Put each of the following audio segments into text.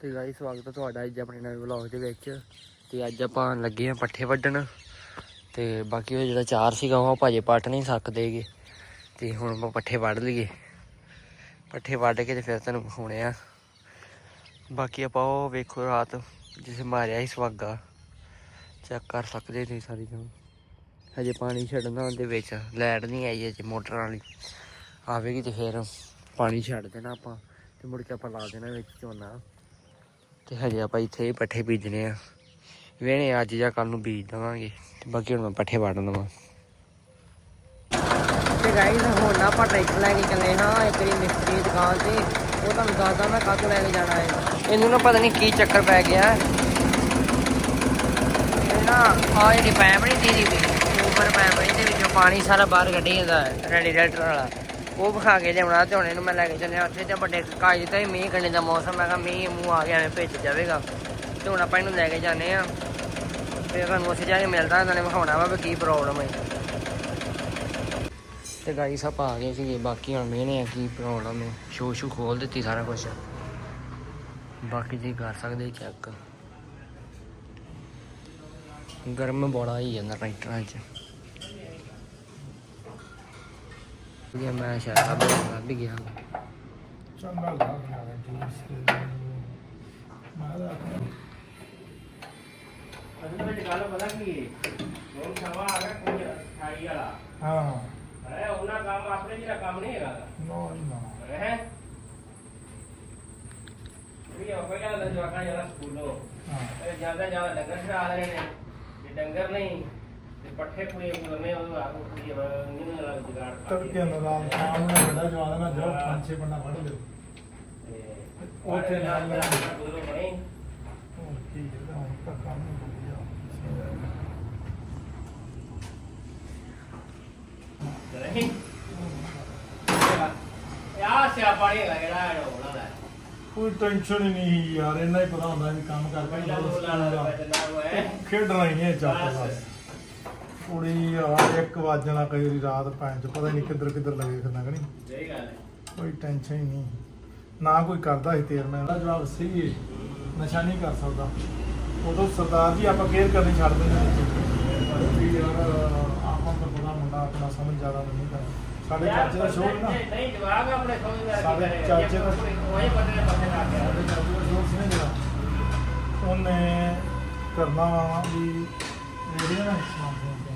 ਤੇ ਗਾਈ ਸਵਾਗਤ ਹੈ ਤੁਹਾਡਾ ਅੱਜ ਆਪਣੇ ਨਵੇਂ ਵਲੌਗ ਦੇ ਵਿੱਚ। ਤੇ ਅੱਜ ਆਪਾਂ ਲੱਗੇ ਆ ਪੱਠੇ ਵੱਢਣ। ਤੇ ਬਾਕੀ ਉਹ ਜਿਹੜਾ ਚਾਰ ਸੀਗਾ, ਉਹ ਭਾਜੇ ਪੱਟ ਨਹੀਂ ਸਕਦੇਗੇ ਤੇ ਹੁਣ ਆਪਾਂ ਪੱਠੇ ਵੱਢ ਲਈਏ। ਪੱਠੇ ਵੱਢ ਕੇ ਤੇ ਫਿਰ ਤੁਹਾਨੂੰ ਵਿਖਾਉਣੇ ਆ। ਬਾਕੀ ਆਪਾਂ ਉਹ ਵੇਖੋ ਰਾਤ ਜਿਸੇ ਮਾਰਿਆ ਸੀ ਸਵਾਗਾ ਚੈੱਕ ਕਰ ਸਕਦੇ ਤੁਸੀਂ ਸਾਰੀ ਜਗ੍ਹਾ ਹਜੇ ਪਾਣੀ ਛੱਡਣਾ ਉਹਦੇ ਵਿੱਚ ਲਾਈਟ ਨਹੀਂ ਆਈ ਅਜੇ ਮੋਟਰ ਵਾਲੀ। ਆਵੇਗੀ ਤੇ ਫਿਰ ਪਾਣੀ ਛੱਡ ਦੇਣਾ ਆਪਾਂ। ਤੇ ਮੁੜ ਕੇ ਆਪਾਂ ਲਾ ਦੇਣਾ ਵਿੱਚ ਝੋਨਾ। ਤੇ ਹਜੇ ਆਪਾਂ ਇੱਥੇ ਪੱਠੇ ਬੀਜਣੇ ਆ। ਵੇਣੇ ਅੱਜ ਜਾਂ ਕੱਲ ਨੂੰ ਬੀਜ ਦਵਾਂਗੇ। ਤੇ ਬਾਕੀ ਹੁਣ ਮੈਂ ਪੱਠੇ ਵੱਢ ਦਵਾਂ। ਤੇ ਗਾਈਸ ਹੁਣ ਆਪਾਂ ਟਰੈਕਟਰ ਲੈ ਕੇ ਚੱਲੇ ਹਾਂ ਇੱਕ ਵਾਰੀ ਮਿਸਤਰੀ ਦੀ ਦੁਕਾਨ ਤੇ। ਉਹ ਤੁਹਾਨੂੰ ਦੱਸਦਾ ਮੈਂ ਕਦ ਲੈ ਕੇ ਜਾਣਾ ਹੈ। ਇਹਨੂੰ ਨਾ ਪਤਾ ਨਹੀਂ ਕੀ ਚੱਕਰ ਪੈ ਗਿਆ। ਇਹ ਨਾ ਆ ਜਿਹੜੀ ਪਾਈਪ ਨਹੀਂ ਦੀਦੀ ਵੀ ਉੱਪਰ ਪਾਈਪ ਇਹਦੇ ਵਿੱਚੋਂ ਪਾਣੀ ਸਾਰਾ ਬਾਹਰ ਕੱਢੀ ਜਾਂਦਾ ਰੈਡੀਏਟਰ ਵਾਲਾ। ਉਹ ਵਿਖਾ ਕੇ ਲਿਆਉਣਾ ਤੇ ਹੁਣ ਇਹਨੂੰ ਮੈਂ ਲੈ ਕੇ ਚੱਲਿਆ ਉੱਥੇ ਤੇ ਵੱਡੇ ਕਾਜ ਤਾਂ ਮੀਂਹ ਕੰਨੇ ਦਾ ਮੌਸਮ ਮੈਂ ਕਿਹਾ ਮੀਂਹ ਮੂੰਹ ਆ ਗਿਆ ਐਵੇਂ ਭੇਜ ਜਾਵੇਗਾ। ਤੇ ਹੁਣ ਆਪਾਂ ਇਹਨੂੰ ਲੈ ਕੇ ਜਾਂਦੇ ਆ ਫਿਰ ਤੁਹਾਨੂੰ ਉੱਥੇ ਜਾ ਕੇ ਮਿਲਦਾ ਨਾਲੇ ਵਿਖਾਉਣਾ ਵਾ ਵੀ ਕੀ ਪ੍ਰੋਬਲਮ ਹੈ। ਤੇ ਗਾਈਸ ਆਪਾਂ ਆ ਗਏ ਸੀਗੇ, ਬਾਕੀ ਹੁਣ ਵੇਖਨੇ ਆ ਕੀ ਪ੍ਰੋਬਲਮ ਹੈ। ਸ਼ੋ ਸ਼ੂ ਖੋਲ ਦਿੱਤੀ ਸਾਰਾ ਕੁਝ ਬਾਕੀ ਜੀ ਕਰ ਸਕਦੇ ਚੈੱਕ ਗਰਮ ਬੜਾ ਹੀ ਜਾਂਦਾ ਟਰੈਕਟਰਾਂ 'ਚ। ਇਹ ਮੈਂ ਸ਼ਾਇਦ ਲੱਭ ਗਿਆ ਚੰਗਾ ਲੱਗਦਾ ਹੈ ਠੀਕ ਮੈਂ ਤਾਂ ਗੱਲ ਪਤਾ ਕੀ ਹੈ? ਹੁਣ ਸਵਾ ਆ ਗਿਆ ਕੋਈ ਠਾਈ ਵਾਲਾ ਹਾਂ ਹੈ ਉਹਨਾਂ ਕੰਮ ਆਪਣੇ ਜਿਹੜਾ ਕੰਮ ਨਹੀਂ ਹੈਗਾ ਨੋ ਨਾ ਹੈ ਵੀ ਉਹ ਪਹਿਲਾਂ ਜਵਾਕਾਂ ਜਿਹੜਾ ਸਕੂਲੋਂ ਹਾਂ ਇਹ ਜ਼ਿਆਦਾ ਜ਼ਿਆਦਾ ਡੰਗਰ ਛੜਾ ਰਹੇ ਨੇ ਜੇ ਡੰਗਰ ਨਹੀਂ ਪੱਠੇ ਪੂਰੇ ਪੁਰਨੇ ਉਹ ਆ ਕੋਈ ਨਹੀਂ ਨਾ ਜਗਾੜ ਤੜਕੇ ਨੂੰ ਰਾਮ ਸ਼ਾਮ ਨੂੰ ਵੱਡਾ ਜਵਾਨ ਨਾਲ ਜਾਓ ਪੰਜ ਛੇ ਬੰਦਾ ਫੜ ਲਿਓ ਉੱਥੇ ਨਾਲ ਲੈ ਗੁਰੂ ਬਣੇ ਉਹ ਕੀ ਹੈ ਹੁਣ ਤਾਂ ਕੰਮ ਨਹੀਂ ਨਹੀਂ। ਯਾ ਸਿਆਪਾ ਨਹੀਂ ਹੈਗਾ ਜਿਹੜਾ ਇਹ ਹੋਣਾ ਦਾ। ਕੋਈ ਟੈਨਸ਼ਨ ਹੀ ਨਹੀਂ ਯਾਰ ਇੰਨਾ ਹੀ ਪਤਾ ਹੁੰਦਾ ਵੀ ਕੰਮ ਕਰਕੇ ਖੇਡਣਾ ਹੀ ਹੈ ਬਸ। ਕੁੜੀ ਆ ਇੱਕ ਵਜਣਾ ਕਈ ਵਾਰੀ ਰਾਤ ਪੈਣ ਚ ਪਤਾ ਨਹੀਂ ਕਿੱਧਰ ਕਿੱਧਰ ਲੱਗੇ ਫਿਰਨਾ ਕਿ ਨਹੀਂ। ਸਹੀ ਗੱਲ ਹੈ। ਕੋਈ ਟੈਨਸ਼ਨ ਹੀ ਨਹੀਂ। ਨਾ ਕੋਈ ਕਰਦਾ ਸੀ ਤੇਰ ਮੈਂ ਉਹਦਾ ਜਵਾਬ ਸਹੀ ਹੈ ਨਸ਼ਾ ਨਹੀਂ ਕਰ ਸਕਦਾ। ਉਦੋਂ ਸਰਦਾਰ ਜੀ ਆਪਾਂ ਕੇਅਰ ਕਰਨੀ ਛੱਡ ਦਿੰਦੇ ਵੀ ਯਾਰ ਆਪਾਂ ਤਾਂ ਪਤਾ ਮੁੰਡਾ ਆਪਣਾ ਸਮਝ ਜ਼ਿਆਦਾ ਨਹੀਂ ਕਰਦਾ ਸਾਡੇ ਚਾਚੇ ਦਾ ਸ਼ੋਅ ਨਾ। ਨਹੀਂ ਜਵਾਬ ਆਪਣੇ ਸਮਝਦਾਰ ਸਾਡੇ ਚਾਚੇ ਦਾ- ਉਹੀ ਬੰਦੇ ਪੱਕੇ ਲਾ ਕੇ ਸਾਡੇ ਚਾਚੇ ਦਾ ਸ਼ੋਅ ਸੀ ਨਾ ਉਹਨੇ ਕਰਨਾ ਵਾ ਮਾਰਾ ਤੇ ਕਰ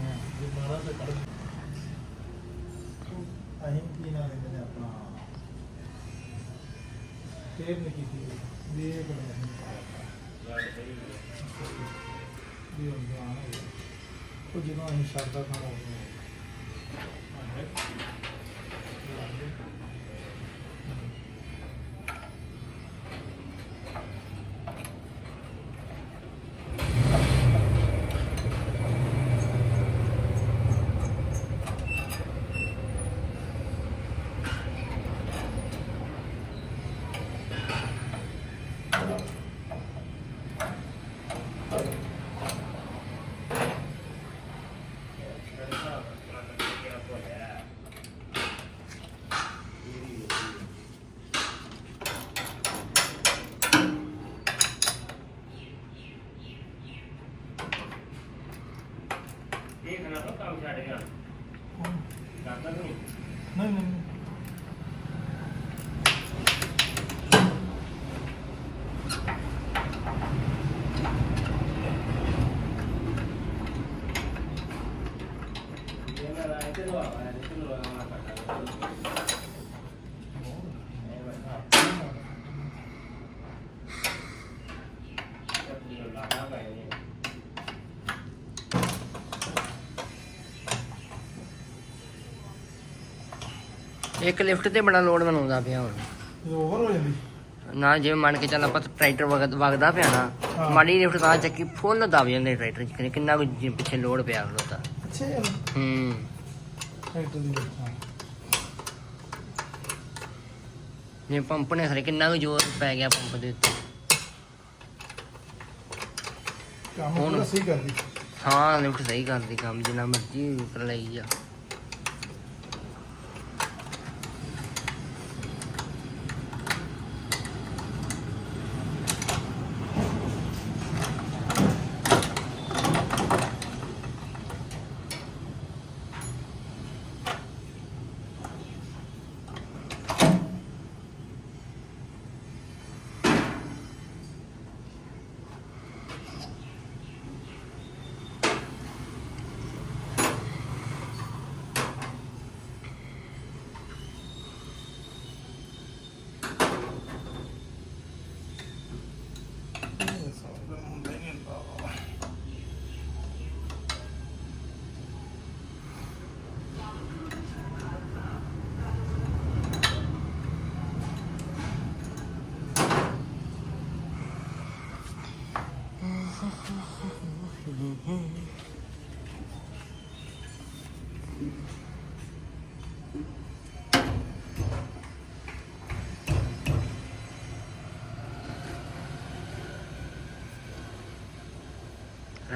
ਅਹੀਂ ਕੀ ਨਾ ਲੈਂਦੇ ਨੇ ਆਪਣਾ? ਫੇਰ ਨਹੀਂ ਕੀਤੀ। ਵੀ ਇਹ ਬੜਾ ਵੀ ਉਹ ਜਾਨ ਉਹ ਜਦੋਂ ਅਸੀਂ ਸ਼ਰਦਾ ਖਾਣਾ ਦੇਖਣਾ ਤਾਂ ਕੰਮ ਛੱਡ ਗਿਆ ਕਰਦਾ ਨਹੀਂ ਨਹੀਂ ਨਹੀਂ ਇਹਨਾਂ ਦਾ ਇੱਥੇ ਲਵਾ ਆ ਇੱਥੇ ਲਵਾ ਆ ਪੱਟਾ ਇਹ ਬਸ ਇਹ ਲਾਣਾ ਪਏ ਇੱਕ ਲਿਫਟ ਤੇ ਬੜਾ ਲੋਡ ਬਣਾਉਂਦਾ ਪਿਆ ਹੁਣ ਇਹ ਓਵਰ ਹੋ ਜਾਂਦੀ। ਨਾ ਜਿਵੇਂ ਮੰਨ ਕੇ ਚੱਲ ਆਪਾਂ ਟਰੈਕਟਰ ਵਗਦ ਵਗਦਾ ਪਿਆ ਨਾ। ਮਾੜੀ ਲਿਫਟ ਤਾਂ ਚੱਕੀ ਫੁੱਲ ਦਬ ਜਾਂਦੇ ਟਰੈਕਟਰ ਚ ਕਿੰਨਾ ਕੁ ਜੀ ਪਿੱਛੇ ਲੋਡ ਪਿਆ ਖਲੋਤਾ ਅੱਛੇ ਹੂੰ ਟਰੈਕਟਰ ਦੀ ਜੇ ਪੰਪ ਨੇ ਖਰੇ ਕਿੰਨਾ ਕੁ ਜ਼ੋਰ ਪੈ ਗਿਆ ਪੰਪ ਦੇ ਉੱਤੇ। ਕੰਮ ਹੁਣ- ਸਹੀ ਕਰਦੀ। ਹਾਂ ਲਿਫਟ ਸਹੀ ਕਰਦੀ ਕੰਮ ਜਿੰਨਾ ਮਰਜ਼ੀ ਕਰ ਲਈ ਜਾ।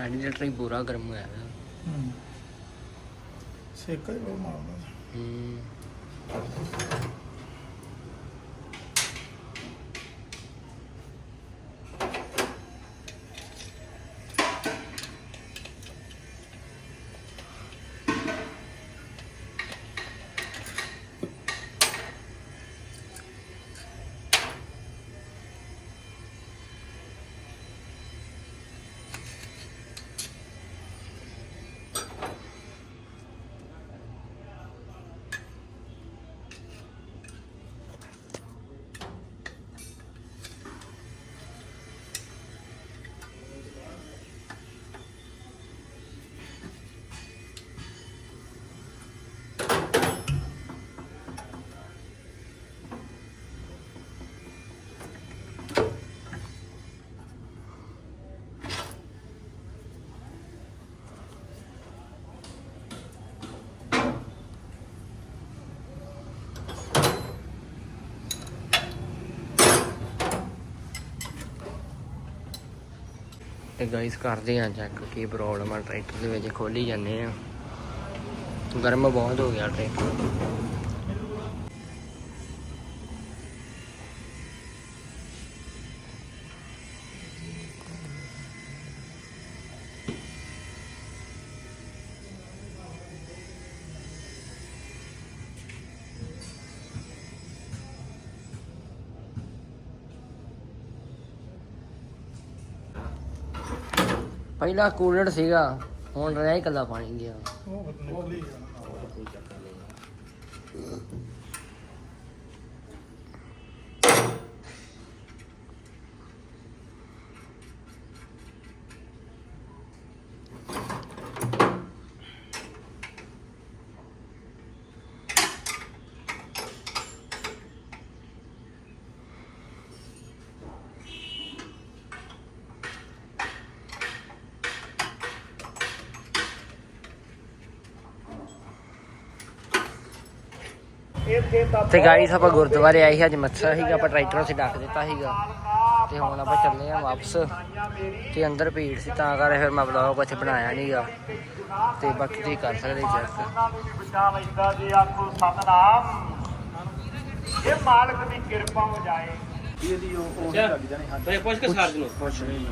ਰੈਡੀਏਟਰ ਹੀ ਪੂਰਾ ਗਰਮ ਹੋਇਆ ਹੈ ਹੂੰ। ਸੇਕਾ ਹੀ ਬਹੁਤ ਮਾਰਦਾ ਹੂੰ। ਤੇ ਗਾਇਸ ਕਰਦੇ ਆ ਚੈੱਕ ਕੀ ਪ੍ਰੋਬਲਮ ਆ ਟਰੈਕਟਰ ਦੇ ਵਿੱਚ ਖੋਲੀ ਜਾਂਦੇ ਆ। ਗਰਮ ਬਹੁਤ ਹੋ ਗਿਆ ਟਰੈਕਟਰ ਪਹਿਲਾਂ ਕੂਲਰ ਸੀਗਾ ਹੁਣ ਰਹਿ ਹੀ ਇਕੱਲਾ ਪਾਣੀ ਗਿਆ। ਉਹ ਨਿਕਲੀ ਗਿਆ ਤੇ ਗਾਈਸ ਆਪਾਂ ਗੁਰਦੁਆਰੇ ਆਏ ਸੀ ਅੱਜ ਮੱਥਾ ਸੀਗਾ ਆਪਾਂ ਟਰੈਕਟਰ ਅਸੀਂ ਡੱਕ ਦਿੱਤਾ ਸੀਗਾ। ਤੇ ਹੁਣ ਆਪਾਂ ਚੱਲੇ ਆ ਵਾਪਸ। ਤੇ ਅੰਦਰ ਭੀੜ ਸੀ ਤਾਂ ਕਰਕੇ ਫਿਰ ਮੈਂ ਵਲੌਗ ਕੁਛ ਬਣਾਇਆ ਨਹੀਂਗਾ ਤੇ ਬਾਕੀ ਤੁਸੀਂ ਕਰ ਸਕਦੇ ਚੈੱਕ ਇਹ ਮਾਲਕ ਦੀ ਕਿਰਪਾ ਹੋ ਜਾਏ ਇਹਦੀ ਉਹ ਉਹ ਅੱਛਾ। ਲੱਗ ਜਾਣੀ। ਹਾਂ ਤੇ ਪੁੱਛ ਕੇ ਸਾਰ ਨੂੰ ਕੁਛ ਨਹੀਂ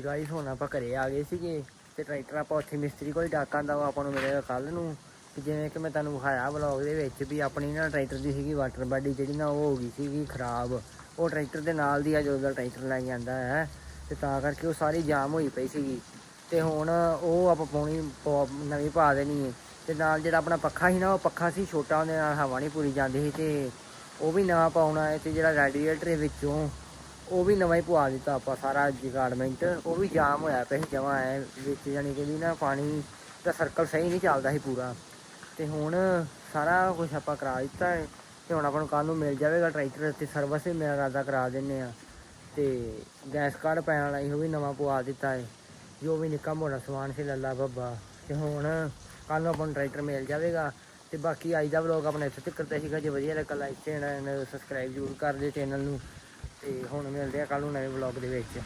ਤੇ ਗਾਈਸ ਹੁਣ ਆਪਾਂ ਘਰੇ ਆ ਗਏ ਸੀਗੇ ਤੇ ਟਰੈਕਟਰ ਆਪਾਂ ਉੱਥੇ ਮਿਸਤਰੀ ਕੋਲ ਡਾਕਾਂ ਦਾ ਉਹ ਆਪਾਂ ਨੂੰ ਮਿਲੇਗਾ ਕੱਲ ਨੂੰ। ਤੇ ਜਿਵੇਂ ਕਿ ਮੈਂ ਤੁਹਾਨੂੰ ਵਿਖਾਇਆ ਵਲੌਗ ਦੇ ਵਿੱਚ ਵੀ ਆਪਣੀ ਨਾ ਟਰੈਕਟਰ ਦੀ ਸੀਗੀ ਵਾਟਰ ਬਾਡੀ ਜਿਹੜੀ ਨਾ ਉਹ ਹੋ ਗਈ ਸੀਗੀ ਖਰਾਬ। ਉਹ ਟਰੈਕਟਰ ਦੇ ਨਾਲ ਦੀ ਆ ਜਦੋਂ ਦਾ ਟਰੈਕਟਰ ਲੈ ਕੇ ਆਂਦਾ ਹੈ ਤੇ ਤਾਂ ਕਰਕੇ ਉਹ ਸਾਰੀ ਜਾਮ ਹੋਈ ਪਈ ਸੀਗੀ। ਤੇ ਹੁਣ ਉਹ ਆਪਾਂ ਪਾਉਣੀ ਪਾ- ਨਵੀਂ ਪਾ ਦੇਣੀ ਹੈ ਤੇ ਨਾਲ ਜਿਹੜਾ ਆਪਣਾ ਪੱਖਾ ਸੀ ਨਾ, ਉਹ ਪੱਖਾ ਸੀ ਛੋਟਾ, ਉਹਦੇ ਨਾਲ ਹਵਾ ਨਹੀਂ ਪੂਰੀ ਜਾਂਦੀ ਸੀ ਤੇ ਉਹ ਵੀ ਨਵਾਂ ਪਾਉਣਾ ਹੈ ਤੇ ਜਿਹੜਾ ਰੈਡੀਏਟਰ ਵਿੱਚੋਂ ਉਹ ਵੀ ਨਵਾਂ ਹੀ ਪਵਾ ਦਿੱਤਾ ਆਪਾਂ ਸਾਰਾ ਜਗਾਰਡਮੈਂਟ ਉਹ ਵੀ ਜਾਮ ਹੋਇਆ ਪਿਆ ਸੀ ਜਮਾ ਐ, ਵਿੱਚ ਜਾਨੀ ਕਿ ਵੀ ਨਾ ਪਾਣੀ ਦਾ ਸਰਕਲ ਸਹੀ ਨਹੀਂ ਚੱਲਦਾ ਸੀ ਪੂਰਾ। ਤੇ ਹੁਣ ਸਾਰਾ ਕੁਝ ਆਪਾਂ ਕਰਾ ਦਿੱਤਾ ਹੈ ਤੇ ਹੁਣ ਆਪਾਂ ਨੂੰ ਕੱਲ ਨੂੰ ਮਿਲ ਜਾਵੇਗਾ ਟਰੈਕਟਰ ਤੇ ਸਰਵਿਸ ਵੀ ਮੇਰਾ ਰਾਦਾ ਕਰਾ ਦਿੰਨੇ ਆ ਤੇ ਗੈਸ ਕਾਰਡ ਪੈਣ ਵਾਲਾ ਸੀ, ਉਹ ਵੀ ਨਵਾਂ ਪਵਾ ਦਿੱਤਾ ਹੈ। ਜੋ ਵੀ ਨਿੱਕਾ ਮੋਟਾ ਸਮਾਨ ਸੀ ਲੱਲਾ ਬੱਬਾ। ਤੇ ਹੁਣ ਕੱਲ ਨੂੰ ਆਪਾਂ ਨੂੰ ਟਰੈਕਟਰ ਮਿਲ ਜਾਵੇਗਾ। ਤੇ ਬਾਕੀ ਅੱਜ ਦਾ ਵਲੌਗ ਆਪਣਾ ਇੱਥੇ ਤੱਕ ਤੇ ਸੀਗਾ। ਜੇ ਵਧੀਆ ਲੱਗਾ ਲਾਈਕ ਤੇ ਸਬਸਕ੍ਰਾਈਬ ਜ਼ਰੂਰ ਕਰ ਦਿਓ ਚੈਨਲ ਨੂੰ। ਤੇ ਹੁਣ ਮਿਲਦੇ ਆ ਕੱਲ ਨੂੰ ਨਵੇਂ ਵਲੌਗ ਦੇ ਵਿੱਚ।